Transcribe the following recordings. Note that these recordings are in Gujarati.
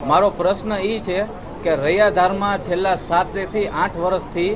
મારો પ્રશ્ન એ છે કે રૈયાધારમાં છેલ્લા સાતથી આઠ વર્ષથી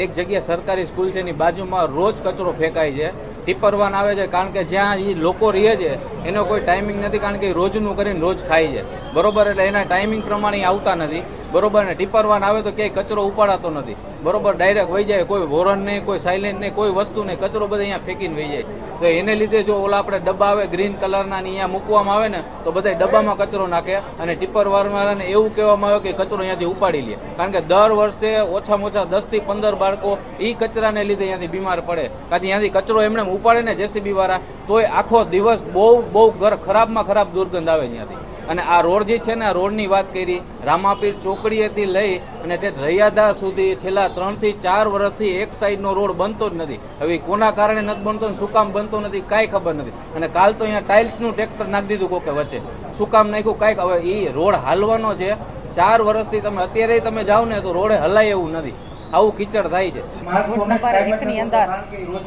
એક જગ્યા સરકારી સ્કૂલ છે, એની બાજુમાં રોજ કચરો ફેંકાય છે. ટીપરવાન આવે છે કારણ કે જ્યાં એ લોકો રહે છે, એનો કોઈ ટાઈમિંગ નથી કારણ કે રોજનું કરીને રોજ ખાય છે. બરોબર, એટલે એના ટાઈમિંગ પ્રમાણે આવતા નથી. બરોબર ને ટીપરવાન આવે તો ક્યાંય કચરો ઉપાડાતો નથી. બરોબર ડાયરેક્ટ વહી જાય, કોઈ વોરન નહીં, કોઈ સાયલેન્ટ નહીં, કોઈ વસ્તુ નહીં, કચરો બધા અહીંયા ફેંકીને વહી જાય. તો એને લીધે જો ઓલા આપણે ડબ્બા આવે ગ્રીન કલરના અહીંયા મૂકવામાં આવે ને, તો બધા ડબ્બામાં કચરો નાખે અને ટીપર વાનવાળાને એવું કહેવામાં આવે કે કચરો અહીંયાથી ઉપાડી લે. કારણ કે દર વર્ષે ઓછામાં ઓછા દસથી પંદર બાળકો એ કચરાને લીધે અહીંયાથી બીમાર પડે. કાંથી અહીંયાથી કચરો એમને ઉપાડે ને જેસીબી વાળા, તોય આખો દિવસ બહુ બહુ ઘર ખરાબમાં ખરાબ દુર્ગંધ આવે અહીંયાથી. અને આ રોડ જે છે ને, આ રોડની વાત કરી, રામાપીર ચોકડીએથી લઈ અને તે રૈયાદા સુધી છેલ્લા ત્રણથી ચાર વર્ષથી એક સાઈડનો રોડ બનતો જ નથી. હવે કોના કારણે નથી બનતો ને શું કામ બનતો નથી, કાંઈ ખબર નથી. અને કાલ તો અહીંયા ટાઇલ્સનું ટ્રેક્ટર નાખી દીધું કોકે વચ્ચે. શું કામ નાખ્યું, કાંઈક? હવે એ રોડ હાલવાનો છે. ચાર વર્ષથી તમે, અત્યારે તમે જાઓ ને તો રોડે હલાય એવું નથી. આવું કીચડ થાય છે. વોર્ડ નંબર એકની અંદર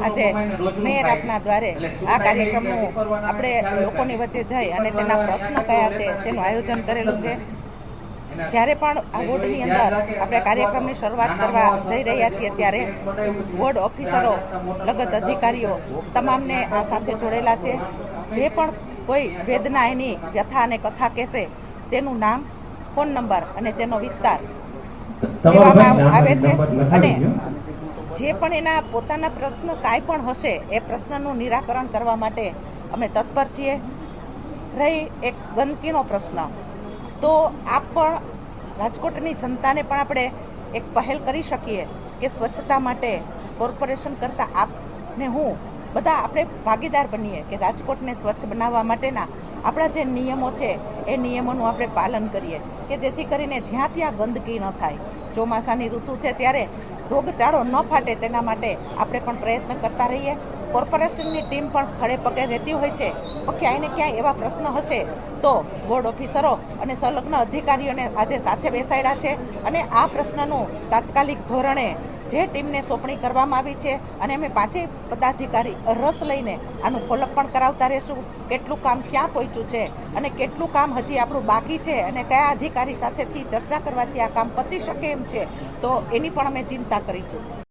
આજે મેયર આપના દ્વારે આ કાર્યક્રમનું આપણે લોકોની વચ્ચે જઈ અને તેના પ્રશ્ન કયા છે તેનું આયોજન કરેલું છે. જ્યારે પણ આ વોર્ડની અંદર આપણે કાર્યક્રમની શરૂઆત કરવા જઈ રહ્યા છીએ ત્યારે વોર્ડ ઓફિસરો લગત અધિકારીઓ તમામને આ સાથે જોડેલા છે. જે પણ કોઈ વેદના એની વ્યથા અને કથા કહેશે તેનું નામ ફોન નંબર અને તેનો વિસ્તાર કહેવામાં આવે છે? અને જે પણ એના પોતાના પ્રશ્ન કાંઈ પણ હશે એ પ્રશ્નનું નિરાકરણ કરવા માટે અમે તત્પર છીએ. રહી એક ગંદકીનો પ્રશ્ન. તો આપ પણ રાજકોટની જનતાને પણ આપણે એક પહેલ કરી શકીએ કે સ્વચ્છતા માટે કોર્પોરેશન કરતાં આપને હું બધા આપણે ભાગીદાર બનીએ કે રાજકોટને સ્વચ્છ બનાવવા માટેના આપણા જે નિયમો છે, એ નિયમોનું આપણે પાલન કરીએ કે જેથી કરીને જ્યાં ત્યાં ગંદકી ન થાય. ચોમાસાની ઋતુ છે ત્યારે રોગચાળો ન ફાટે તેના માટે આપણે પણ પ્રયત્ન કરતા રહીએ. કોર્પોરેશનની ટીમ પણ ખડે પગે રહેતી હોય છે. તો ક્યાંય ને ક્યાંય એવા પ્રશ્ન હશે તો બોર્ડ ઓફિસરો અને સંલગ્ન અધિકારીઓને આજે સાથે બેસાડ્યા છે અને આ પ્રશ્નનું તાત્કાલિક ધોરણે જે ટીમને સોંપણી કરવામાં આવી છે અને અમે પાંચેય પદાધિકારી રસ લઈને આનું ફોલોઅપ પણ કરાવતા રહીશું. કેટલું કામ ક્યાં પહોંચ્યું છે અને કેટલું કામ હજી આપણું બાકી છે અને કયા અધિકારી સાથેથી ચર્ચા કરવાથી આ કામ પતી શકે એમ છે, તો એની પણ અમે ચિંતા કરીશું.